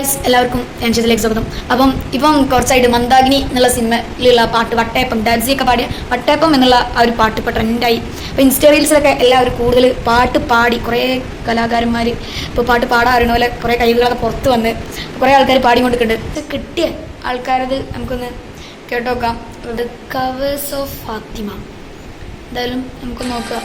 എല്ലാവർക്കും രഞ്ജിത്തിലേക്ക് സ്വാഗതം. അപ്പം ഇപ്പം കുറച്ചായിട്ട് മന്ദാഗിനി എന്നുള്ള സിനിമയിലുള്ള പാട്ട് വട്ടയപ്പം ഡാൻസിയൊക്കെ പാടിയ വട്ടയപ്പം എന്നുള്ള ആ ഒരു പാട്ട് ഇപ്പോൾ ട്രെൻഡായി. അപ്പോൾ ഇൻസ്റ്റാ റീൽസിലൊക്കെ എല്ലാവരും കൂടുതൽ പാട്ട് പാടി കുറേ കലാകാരന്മാർ ഇപ്പോൾ പാട്ട് പാടാറുണ്ട് പോലെ കുറേ കഴിവുകളൊക്കെ പുറത്ത് വന്ന് കുറേ ആൾക്കാർ പാടിക്കൊണ്ടിരിക്കുന്നുണ്ട്. കിട്ടിയ ആൾക്കാരത് നമുക്കൊന്ന് കേട്ടോക്കാം. Covers of Fathima. എന്തായാലും നമുക്ക് നോക്കാം.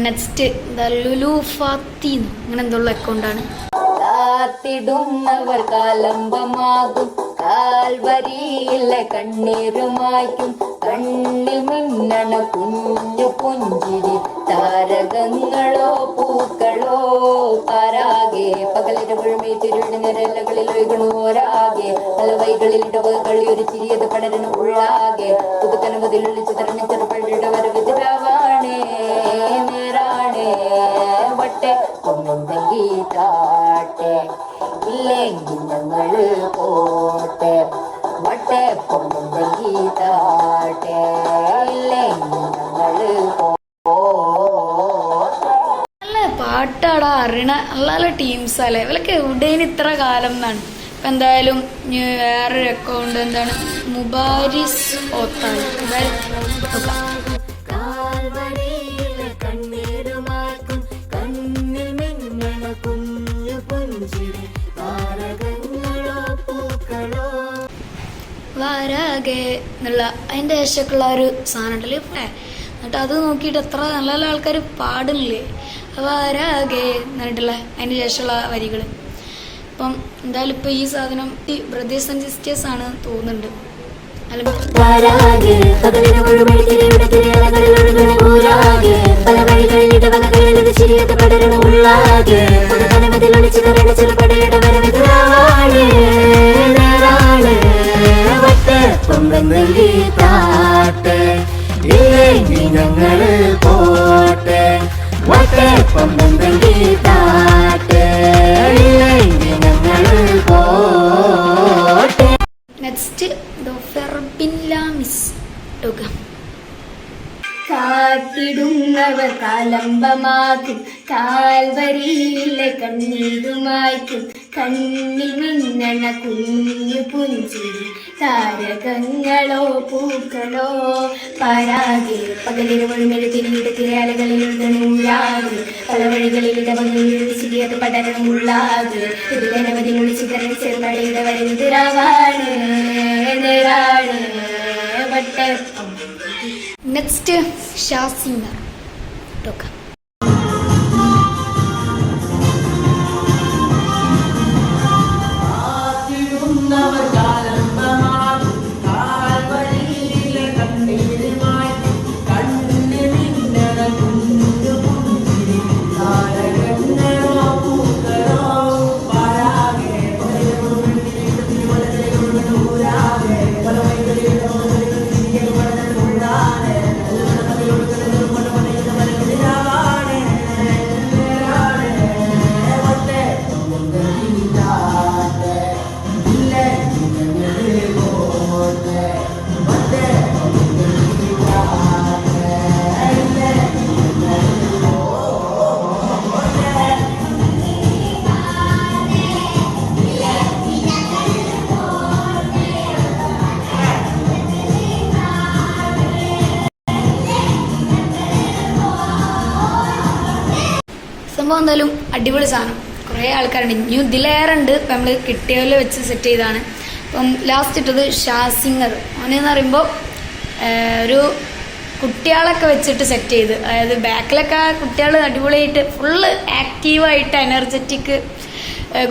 നെക്സ്റ്റ് ലുലു ഫാത്തി അങ്ങനെ എന്തുള്ള അക്കൗണ്ടാണ് കാത്തിടുന്നവർ കാലംബമാകും കാൽവരിയില്ല കണ്ണീരുമായിക്കും. കണ്ണിൽ മിന്നണ കുഞ്ഞു പുഞ്ചിരി. താരകങ്ങളോ പൂക്കളോ പാരാകെ. പകലിരവുഴമേ തിരുവിടി നിരലകളിൽ ഒഴുകണോരാകെ അലവൈകളിൽ ഇടവകളിൽ ഒരു ചിരിയത് പടരണ ഉള്ളാകെ. പുതുക്കനവതിലൊളിച്ച് തരണ ചെറുപഴിയുടെ വരവിതിരാവാണേ നേരാണേ വട്ടെ. ഒന്നെങ്കി താട്ടെ ഇല്ലെങ്കിൽ ഞങ്ങൾ പോട്ടെ വട്ടെ പൊന്നെങ്കി താട്ടെ ഇല്ലെങ്കിൽ ഞങ്ങൾ പോട്ടെ. നല്ല പാട്ടാടാ അറിയണ നല്ല നല്ല ടീംസ് അല്ലേ? ഇവരൊക്കെ എവിടെയും ഇത്ര കാലം എന്നാണ്? ഇപ്പം എന്തായാലും വേറൊരു അക്കൗണ്ട് എന്താണ്? മുബാരിസ് ഓത്താൽ വാരാകെ എന്നുള്ള അതിന്റെ ശേഷമൊക്കെയുള്ള ഒരു സാധനം ഉണ്ടല്ലേ ഇപ്പം എന്നിട്ട് അത് നോക്കിയിട്ട് എത്ര നല്ല നല്ല ആൾക്കാർ പാടുന്നില്ലേ? വാരാകെ എന്നിട്ടുള്ള അതിന്റെ ശേഷമുള്ള വരികൾ അപ്പം എന്തായാലും ഇപ്പൊ ഈ സാധനം ഈ ബ്രദേഴ്സ് ആൻഡ് സിസ്റ്റേഴ്സ് ആണ് തോന്നുന്നുണ്ട്. ചില കാത്തിടുന്നവർ കാലംബമാക്കും. കാൽവരിയിലെ കണ്ണീരുമായിക്കും കണ്ണിൽ മിന്നണ കുഞ്ഞു പുഞ്ചിരി. താരകങ്ങളോ പൂക്കളോ പരാതി പകലിരുവഴുമെഴു തിരിയുടെ തിരയാലകളിൽ നൂലാകെ പല വഴികളിൽ ഇടവകളിൽ ചിരിയത് പടരണം ഉള്ളാകെ ചെറുപടയുടെ വരവിതിരാവാണ് നേരാണ് വട്ടപ്പം നെക്സ്റ്റ് ഷാസിന ടോക്ക സംഭവം എന്തായാലും അടിപൊളി സാധനം. കുറേ ആൾക്കാരുണ്ട്. ഇനിയും ഇതിലേറെ ഉണ്ട് ഇപ്പം നമ്മൾ കിട്ടിയതിൽ വെച്ച് സെറ്റ് ചെയ്താണ്. അപ്പം ലാസ്റ്റ് ഇട്ടത് ഷാസിങ്ങർ അവനെന്ന് പറയുമ്പോൾ ഒരു കുട്ടികളൊക്കെ വെച്ചിട്ട് സെറ്റ് ചെയ്ത്. അതായത് ബാക്കിലൊക്കെ കുട്ടികൾ അടിപൊളിയായിട്ട് ഫുള്ള് ആക്റ്റീവായിട്ട് എനർജറ്റിക്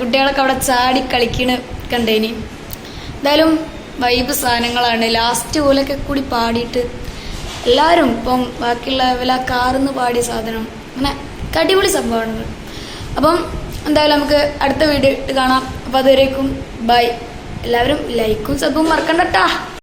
കുട്ടികളൊക്കെ അവിടെ ചാടി കളിക്കണ് കണ്ടേനി. എന്തായാലും വൈബ് സാധനങ്ങളാണ്. ലാസ്റ്റ് പോലൊക്കെ കൂടി പാടിയിട്ട് എല്ലാവരും ഇപ്പം ബാക്കിയുള്ള വല്ല കാറിന്ന് പാടിയ സാധനം. അങ്ങനെ അടിപൊളി സംഭവമാണ്. അപ്പം എന്തായാലും നമുക്ക് അടുത്ത വീഡിയോ ഇട്ട് കാണാം. അപ്പോൾ അതുവരേക്കും ബൈ. എല്ലാവരും ലൈക്കും സബും മറക്കണ്ടട്ടാ